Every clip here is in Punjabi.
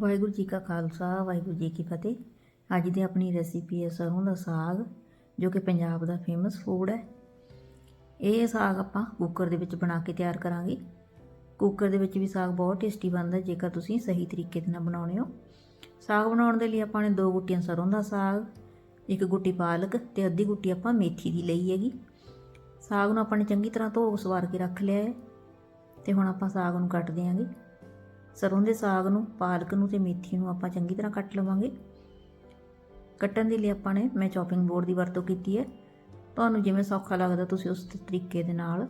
ਵਾਹਿਗੁਰੂ ਜੀ ਕਾ ਖਾਲਸਾ, ਵਾਹਿਗੁਰੂ ਜੀ ਕੀ ਫਤਿਹ। ਅੱਜ ਦੀ ਆਪਣੀ ਰੈਸਿਪੀ ਹੈ ਸਰੋਂ ਦਾ ਸਾਗ, ਜੋ ਕਿ ਪੰਜਾਬ ਦਾ ਫੇਮਸ ਫੂਡ ਹੈ। ਇਹ ਸਾਗ ਆਪਾਂ ਕੁੱਕਰ ਦੇ ਵਿੱਚ ਬਣਾ ਕੇ ਤਿਆਰ ਕਰਾਂਗੇ। ਕੁੱਕਰ ਦੇ ਵਿੱਚ ਵੀ ਸਾਗ ਬਹੁਤ ਟੇਸਟੀ ਬਣਦਾ, ਜੇਕਰ ਤੁਸੀਂ ਸਹੀ ਤਰੀਕੇ ਦੇ ਨਾਲ ਬਣਾਉਣੇ ਹੋ। ਸਾਗ ਬਣਾਉਣ ਦੇ ਲਈ ਆਪਾਂ ਨੇ ਦੋ ਗੁੱਟੀਆਂ ਸਰੋਂ ਦਾ ਸਾਗ, ਇੱਕ ਗੁੱਟੀ ਪਾਲਕ ਤੇ ਅੱਧੀ ਗੁੱਟੀ ਆਪਾਂ ਮੇਥੀ ਦੀ ਲਈ ਹੈਗੀ। ਸਾਗ ਨੂੰ ਆਪਾਂ ਨੇ ਚੰਗੀ ਤਰ੍ਹਾਂ ਧੋ ਸਵਾਰ ਕੇ ਰੱਖ ਲਿਆ ਹੈ ਤੇ ਹੁਣ ਆਪਾਂ ਸਾਗ ਨੂੰ ਕੱਟ ਦਿਆਂਗੇ। ਸਰੋਂ ਦੇ ਸਾਗ ਨੂੰ, ਪਾਲਕ ਨੂੰ ਤੇ ਮੇਥੀ ਨੂੰ ਆਪਾਂ ਚੰਗੀ ਤਰ੍ਹਾਂ ਕੱਟ ਲਵਾਂਗੇ। ਕੱਟਣ ਦੇ ਲਈ ਆਪਾਂ ਨੇ, ਮੈਂ ਚੌਪਿੰਗ ਬੋਰਡ ਦੀ ਵਰਤੋਂ ਕੀਤੀ ਹੈ। ਤੁਹਾਨੂੰ ਜਿਵੇਂ ਸੌਖਾ ਲੱਗਦਾ ਤੁਸੀਂ ਉਸ ਤਰੀਕੇ ਦੇ ਨਾਲ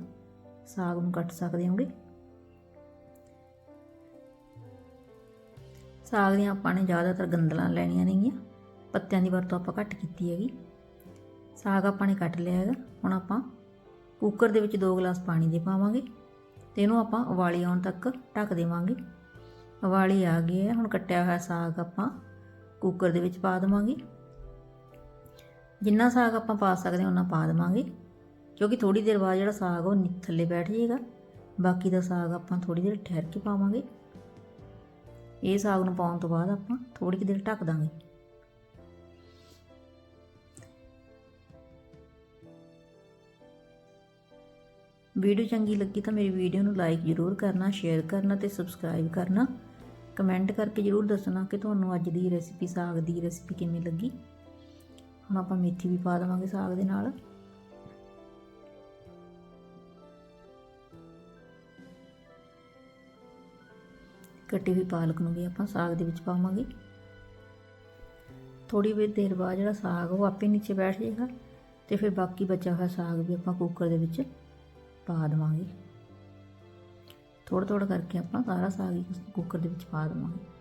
ਸਾਗ ਨੂੰ ਕੱਟ ਸਕਦੇ ਹੋਗੇ। ਸਾਗ ਦੀਆਂ ਆਪਾਂ ਨੇ ਜ਼ਿਆਦਾਤਰ ਗੰਦਲਾਂ ਲੈਣੀਆਂ ਨੇਗੀਆਂ। ਪੱਤਿਆਂ ਦੀ ਵਰਤੋਂ ਆਪਾਂ ਘੱਟ ਕੀਤੀ ਹੈਗੀ। ਸਾਗ ਆਪਾਂ ਨੇ ਕੱਟ ਲਿਆ ਹੈਗਾ। ਹੁਣ ਆਪਾਂ ਕੁੱਕਰ ਦੇ ਵਿੱਚ 2 ਗਲਾਸ ਪਾਣੀ ਦੇ ਪਾਵਾਂਗੇ ਤੇ ਇਹਨੂੰ ਆਪਾਂ ਉਬਾਲੀ ਆਉਣ ਤੱਕ ਢੱਕ ਦੇਵਾਂਗੇ। ਉਬਾਲੀ ਆ ਗਈ ਹੈ। ਹੁਣ ਕੱਟਿਆ ਹੋਇਆ ਸਾਗ ਆਪਾਂ ਕੁੱਕਰ ਦੇ ਵਿੱਚ ਪਾ ਦੇਵਾਂਗੇ। ਜਿੰਨਾ ਸਾਗ ਆਪਾਂ ਪਾ ਸਕਦੇ ਹਾਂ ਉਹਨਾਂ ਪਾ ਦੇਵਾਂਗੇ। ਕਿਉਂਕਿ ਥੋੜੀ ਦੇਰ ਬਾਅਦ ਜਿਹੜਾ ਸਾਗ ਉਹ ਥੱਲੇ ਬੈਠ ਜਾਏਗਾ। ਬਾਕੀ ਦਾ ਸਾਗ ਆਪਾਂ ਥੋੜੀ ਦੇਰ ਠਹਿਰ ਕੇ ਪਾਵਾਂਗੇ। ਇਹ ਸਾਗ ਨੂੰ ਪਾਉਣ ਤੋਂ ਬਾਅਦ ਆਪਾਂ ਥੋੜੀ ਕੁ ਦੇਰ ਢੱਕ ਦਾਂਗੇ। ਵੀਡੀਓ ਚੰਗੀ ਲੱਗੀ ਤਾਂ ਮੇਰੀ ਵੀਡੀਓ ਨੂੰ ਲਾਈਕ ਜ਼ਰੂਰ ਕਰਨਾ ਸ਼ੇਅਰ ਕਰਨਾ ਤੇ ਸਬਸਕ੍ਰਾਈਬ ਕਰਨਾ। ਕਮੈਂਟ ਕਰਕੇ ਜ਼ਰੂਰ ਦੱਸਣਾ ਕਿ ਤੁਹਾਨੂੰ ਅੱਜ ਦੀ ਰੈਸਿਪੀ, ਸਾਗ ਦੀ ਰੈਸਿਪੀ ਕਿਵੇਂ ਲੱਗੀ। ਹੁਣ ਆਪਾਂ ਮੇਥੀ ਵੀ ਪਾ ਦੇਵਾਂਗੇ ਸਾਗ ਦੇ ਨਾਲ। ਕੱਟੀ ਹੋਈ ਪਾਲਕ ਨੂੰ ਵੀ ਆਪਾਂ ਸਾਗ ਦੇ ਵਿੱਚ ਪਾਵਾਂਗੇ। ਥੋੜੀ ਵੇਰ ਦੇਰ ਬਾਅਦ ਜਿਹੜਾ ਸਾਗ ਉਹ ਆਪੇ ਨੀਚੇ ਬੈਠ ਜਾਏਗਾ ਤੇ ਫਿਰ ਬਾਕੀ ਬਚਿਆ ਹੋਇਆ ਸਾਗ ਵੀ ਆਪਾਂ ਕੁੱਕਰ ਦੇ ਵਿੱਚ ਪਾ ਦੇਵਾਂਗੇ। ਥੋੜਾ ਥੋੜਾ ਕਰਕੇ ਆਪਾਂ ਸਾਰਾ ਸਾਗ ਹੀ ਕੁੱਕਰ ਦੇ ਵਿੱਚ ਪਾ ਦੇਵਾਂਗੇ।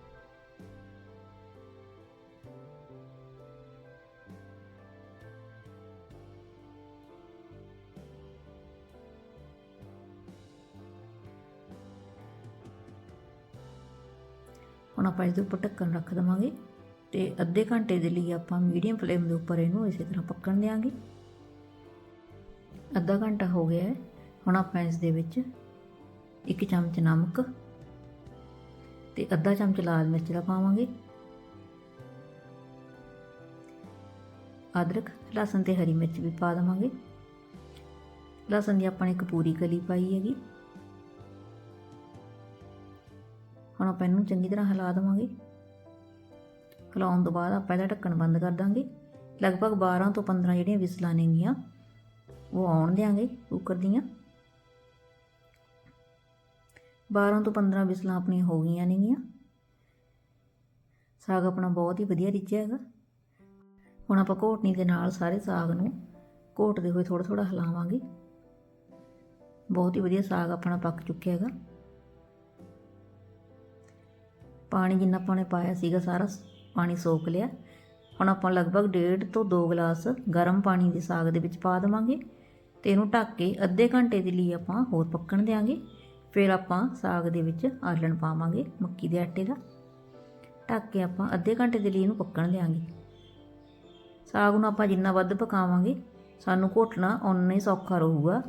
ਹੁਣ ਆਪਾਂ ਇਸ ਦੇ ਉੱਪਰ ਢੱਕਣ ਰੱਖ ਦੇਵਾਂਗੇ ਤੇ ਅੱਧੇ ਘੰਟੇ ਦੇ ਲਈ ਆਪਾਂ ਮੀਡੀਅਮ ਫਲੇਮ ਦੇ ਉੱਪਰ ਇਹਨੂੰ ਇਸੇ ਤਰ੍ਹਾਂ ਪੱਕਣ ਦੇਵਾਂਗੇ ਅੱਧਾ ਘੰਟਾ ਹੋ ਗਿਆ ਹੈ। ਹੁਣ ਆਪਾਂ ਇਸ ਦੇ ਵਿੱਚ ਇੱਕ ਚਮਚ ਨਮਕ ਤੇ ਅੱਧਾ ਚਮਚ ਲਾਲ ਮਿਰਚ ਦਾ ਪਾਵਾਂਗੇ। ਅਦਰਕ, ਲਸਣ ਤੇ ਹਰੀ ਮਿਰਚ ਵੀ ਪਾ ਦੇਵਾਂਗੇ। ਲਸਣ ਦੀ ਆਪਾਂ ਨੇ ਇੱਕ ਪੂਰੀ ਕਲੀ ਪਾਈ ਹੈਗੀ। ਹੁਣ ਆਪਾਂ ਇਹਨੂੰ ਚੰਗੀ ਤਰ੍ਹਾਂ ਹਿਲਾ ਦੇਵਾਂਗੇ। ਹਿਲਾਉਣ ਤੋਂ ਬਾਅਦ ਆਪਾਂ ਇਹਦਾ ਢੱਕਣ ਬੰਦ ਕਰ ਦਾਂਗੇ। ਲਗਭਗ 12 ਤੋਂ 15 ਜਿਹੜੀਆਂ ਵਿਸਲਾਂ ਨੇਗੀਆਂ, ਉਹ ਆਉਣ ਦਿਆਂਗੇ ਕੁੱਕਰ ਦੀਆਂ। 12 ਤੋਂ 15 ਵਿਸਲਾਂ ਆਪਣੀਆਂ ਹੋ ਗਈਆਂ ਨੇਗੀਆਂ। ਸਾਗ ਆਪਣਾ ਬਹੁਤ ਹੀ ਵਧੀਆ ਰਿੱਝਿਆ ਹੈਗਾ। ਹੁਣ ਆਪਾਂ ਘੋਟਣੀ ਦੇ ਨਾਲ ਸਾਰੇ ਸਾਗ ਨੂੰ ਘੋਟਦੇ ਹੋਏ ਥੋੜਾ ਥੋੜਾ ਹਿਲਾਵਾਂਗੇ। ਬਹੁਤ ਹੀ ਵਧੀਆ ਸਾਗ ਆਪਣਾ ਪੱਕ ਚੁੱਕਿਆ ਹੈਗਾ। ਪਾਣੀ ਜਿੰਨਾ ਆਪਾਂ ਨੇ ਪਾਇਆ ਸੀਗਾ ਸਾਰਾ ਪਾਣੀ ਸੋਖ ਲਿਆ। ਹੁਣ ਆਪਾਂ ਲਗਭਗ ਡੇਢ ਤੋਂ 2 ਗਲਾਸ ਗਰਮ ਪਾਣੀ ਦੇ ਸਾਗ ਦੇ ਵਿੱਚ ਪਾ ਦੇਵਾਂਗੇ ਤੇ ਇਹਨੂੰ ਢੱਕ ਕੇ ਅੱਧੇ ਘੰਟੇ ਦੇ ਲਈ ਆਪਾਂ ਹੋਰ ਪੱਕਣ ਦੇਵਾਂਗੇ ਫਿਰ ਆਪਾਂ ਸਾਗ ਦੇ ਵਿੱਚ ਆਲਣ ਪਾਵਾਂਗੇ ਮੱਕੀ ਦੇ ਆਟੇ ਦਾ। ਢੱਕ ਕੇ ਆਪਾਂ ਅੱਧੇ ਘੰਟੇ ਦੇ ਲਈ ਇਹਨੂੰ ਪੱਕਣ ਦੇਵਾਂਗੇ ਸਾਗ ਨੂੰ ਆਪਾਂ ਜਿੰਨਾ ਵੱਧ ਪਕਾਵਾਂਗੇ, ਸਾਨੂੰ ਘੋਟਣਾ ਉਨਾ ਹੀ ਸੌਖਾ ਰਹੂਗਾ।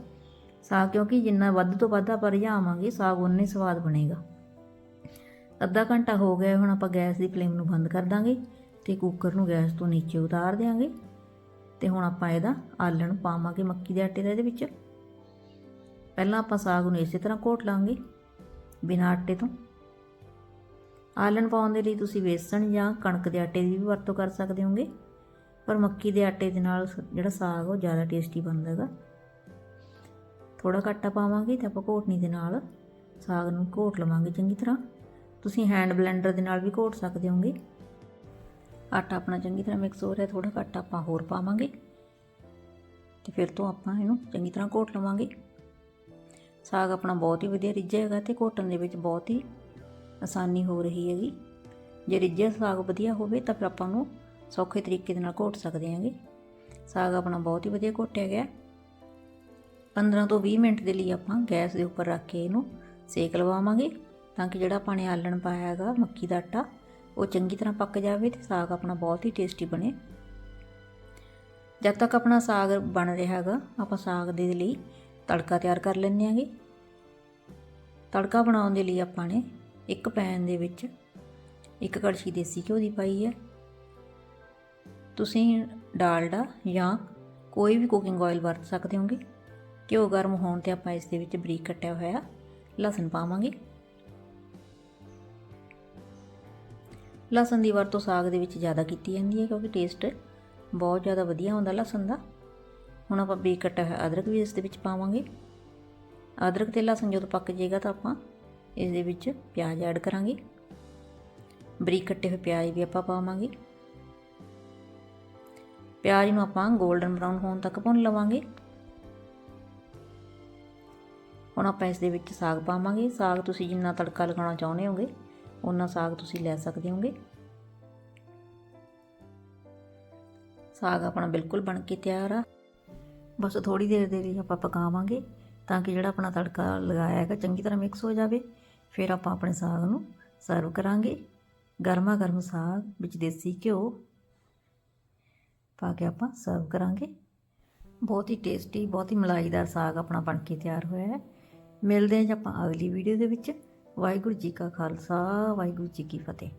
ਸਾਗ ਕਿਉਂਕਿ ਜਿੰਨਾ ਵੱਧ ਤੋਂ ਵੱਧ ਆਪਾਂ ਰਝਾਵਾਂਗੇ ਸਾਗ ਓਨਾ ਹੀ ਸਵਾਦ ਬਣੇਗਾ। ਅੱਧਾ ਘੰਟਾ ਹੋ ਗਿਆ ਹੁਣ ਆਪਾਂ ਗੈਸ ਦੀ ਫਲੇਮ ਨੂੰ ਬੰਦ ਕਰ ਦਾਂਗੇ ਤੇ ਕੁੱਕਰ ਨੂੰ ਗੈਸ ਤੋਂ ਨੀਚੇ ਉਤਾਰ ਦੇਵਾਂਗੇ ਤੇ ਹੁਣ ਆਪਾਂ ਇਹਦਾ ਆਲਣ ਪਾਵਾਂਗੇ ਮੱਕੀ ਦੇ ਆਟੇ ਦਾ ਇਹਦੇ ਵਿੱਚ। ਪਹਿਲਾਂ ਆਪਾਂ ਸਾਗ ਨੂੰ ਇਸੇ ਤਰ੍ਹਾਂ ਘੋਟ ਲਾਂਗੇ, ਬਿਨਾਂ ਆਟੇ ਤੋਂ। ਆਲਣ ਪਾਉਣ ਦੇ ਲਈ ਤੁਸੀਂ ਵੇਸਣ ਜਾਂ ਕਣਕ ਦੇ ਆਟੇ ਦੀ ਵੀ ਵਰਤੋਂ ਕਰ ਸਕਦੇ ਹੋਗੇ, ਪਰ ਮੱਕੀ ਦੇ ਆਟੇ ਦੇ ਨਾਲ ਜਿਹੜਾ ਸਾਗ ਉਹ ਜ਼ਿਆਦਾ ਟੇਸਟੀ ਬਣਦਾ ਹੈਗਾ। ਥੋੜਾ ਘੱਟਾ ਪਾਵਾਂਗੇ ਤੇ ਆਪਾਂ ਘੋਟਣੀ ਦੇ ਨਾਲ ਸਾਗ ਨੂੰ ਘੋਟ ਲਵਾਂਗੇ ਚੰਗੀ ਤਰ੍ਹਾਂ। ਤੁਸੀਂ ਹੈਂਡ ਬਲੈਂਡਰ ਦੇ ਨਾਲ ਵੀ ਘੋਟ ਸਕਦੇ ਹੋਗੇ। ਆਟਾ ਆਪਣਾ ਚੰਗੀ ਤਰ੍ਹਾਂ ਮਿਕਸ ਹੋ ਰਿਹਾ ਥੋੜਾ ਘੱਟ ਆਪਾਂ ਹੋਰ ਪਾਵਾਂਗੇ। ਤੇ ਫਿਰ ਤੋਂ ਆਪਾਂ ਇਹਨੂੰ ਚੰਗੀ ਤਰ੍ਹਾਂ ਘੋਟ ਲਵਾਂਗੇ। ਸਾਗ ਆਪਣਾ ਬਹੁਤ ਹੀ ਵਧੀਆ ਰਿੱਝਿਆ ਹੈਗਾ ਤੇ ਘੋਟਣ ਦੇ ਵਿੱਚ ਬਹੁਤ ਹੀ ਆਸਾਨੀ ਹੋ ਰਹੀ ਹੈਗੀ। ਜੇ ਰਿੱਝਿਆ ਸਾਗ ਵਧੀਆ ਹੋਵੇ ਤਾਂ ਫਿਰ ਆਪਾਂ ਨੂੰ ਸੌਖੇ ਤਰੀਕੇ ਦੇ ਨਾਲ ਘੋਟ ਸਕਦੇ ਹਾਂਗੇ। ਸਾਗ ਆਪਣਾ ਬਹੁਤ ਹੀ ਵਧੀਆ ਘੋਟਿਆ ਗਿਆ। 15 ਤੋਂ 20 ਮਿੰਟ ਦੇ ਲਈ ਆਪਾਂ ਗੈਸ ਦੇ ਉੱਪਰ ਰੱਖ ਕੇ ਇਹਨੂੰ ਸੇਕ ਲਵਾਵਾਂਗੇ ਤਾਂ ਕਿ ਜਿਹੜਾ ਆਪਾਂ ਨੇ ਆਲਣ ਪਾਇਆ ਹੈਗਾ ਮੱਕੀ ਦਾ ਆਟਾ, ਉਹ ਚੰਗੀ ਤਰ੍ਹਾਂ ਪੱਕ ਜਾਵੇ ਤੇ ਸਾਗ ਆਪਣਾ ਬਹੁਤ ਹੀ ਟੇਸਟੀ ਬਣੇ। ਜਦ ਤੱਕ ਆਪਣਾ ਸਾਗ ਬਣ ਰਿਹਾ ਹੈਗਾ, ਆਪਾਂ ਸਾਗ ਦੇ ਲਈ ਤੜਕਾ ਤਿਆਰ ਕਰ ਲੈਂਦੇ ਆਂਗੇ। ਤੜਕਾ ਬਣਾਉਣ ਦੇ ਲਈ ਆਪਾਂ ਨੇ ਇੱਕ ਪੈਨ ਦੇ ਵਿੱਚ ਇੱਕ ਕੜਛੀ ਦੇਸੀ ਘਿਓ ਦੀ ਪਾਈ ਹੈ। ਤੁਸੀਂ ਡਾਲਡਾ ਜਾਂ ਕੋਈ ਵੀ ਕੁਕਿੰਗ ਆਇਲ ਵਰਤ ਸਕਦੇ ਹੋਗੇ। ਘਿਓ ਗਰਮ ਹੋਣ ਤੇ ਆਪਾਂ ਇਸ ਦੇ ਵਿੱਚ ਬਰੀਕ ਕੱਟਿਆ ਹੋਇਆ ਲਸਣ ਪਾਵਾਂਗੇ। ਲਸਣ ਦੀ ਵਰਤੋਂ ਸਾਗ ਦੇ ਵਿੱਚ ਜ਼ਿਆਦਾ ਕੀਤੀ ਜਾਂਦੀ ਹੈ ਕਿਉਂਕਿ ਟੇਸਟ ਬਹੁਤ ਜ਼ਿਆਦਾ ਵਧੀਆ ਹੁੰਦਾ ਲਸਣ ਦਾ। ਹੁਣ ਆਪਾਂ ਬਰੀਕ ਕੱਟਿਆ ਹੋਇਆ ਅਦਰਕ ਵੀ ਇਸ ਦੇ ਵਿੱਚ ਪਾਵਾਂਗੇ। ਅਦਰਕ ਤੇ ਲਸਣ ਜਦੋਂ ਪੱਕ ਜਾਏਗਾ ਤਾਂ ਆਪਾਂ ਇਸ ਦੇ ਵਿੱਚ ਪਿਆਜ਼ ਐਡ ਕਰਾਂਗੇ। ਬਰੀਕ ਕੱਟੇ ਹੋਏ ਪਿਆਜ਼ ਵੀ ਆਪਾਂ ਪਾਵਾਂਗੇ। ਪਿਆਜ਼ ਨੂੰ ਆਪਾਂ 골ਡਨ ਬਰਾਊਨ ਹੋਣ ਤੱਕ ਭੁੰਨ ਲਵਾਂਗੇ। ਹੁਣ ਆਪਾਂ ਇਸ ਦੇ ਵਿੱਚ ਸਾਗ ਪਾਵਾਂਗੇ। ਸਾਗ ਤੁਸੀਂ ਜਿੰਨਾ ਤੜਕਾ ਲਗਾਉਣਾ ਚਾਹੁੰਦੇ ਹੋਗੇ ਉਨਾ ਸਾਗ ਤੁਸੀਂ ਲੈ ਸਕਦੇ ਹੋਗੇ। ਸਾਗ ਆਪਣਾ ਬਿਲਕੁਲ ਬਣ ਕੇ ਤਿਆਰ ਆ। ਬਸ ਥੋੜੀ ਦੇਰ ਦੇ ਲਈ ਆਪਾਂ ਪਕਾਵਾਂਗੇ ਤਾਂ ਕਿ ਜਿਹੜਾ ਆਪਣਾ ਤੜਕਾ ਲਗਾਇਆ ਹੈਗਾ ਚੰਗੀ ਤਰ੍ਹਾਂ ਮਿਕਸ ਹੋ ਜਾਵੇ। ਫਿਰ ਆਪਾਂ ਆਪਣੇ ਸਾਗ ਨੂੰ ਸਰਵ ਕਰਾਂਗੇ। ਗਰਮਾ ਗਰਮ ਸਾਗ ਵਿੱਚ ਦੇਸੀ ਘਿਓ ਪਾ ਕੇ ਆਪਾਂ ਸਰਵ ਕਰਾਂਗੇ। ਬਹੁਤ ਹੀ ਟੇਸਟੀ ਬਹੁਤ ਹੀ ਮਲਾਈਦਾਰ ਸਾਗ ਆਪਣਾ ਬਣ ਕੇ ਤਿਆਰ ਹੋਇਆ ਹੈ। ਮਿਲਦੇ ਹਾਂ ਜੀ ਆਪਾਂ ਅਗਲੀ ਵੀਡੀਓ ਦੇ ਵਿੱਚ। ਵਾਹਿਗੁਰੂ ਜੀ ਕਾ ਖਾਲਸਾ, ਵਾਹਿਗੁਰੂ ਜੀ ਕੀ ਫਤਿਹ।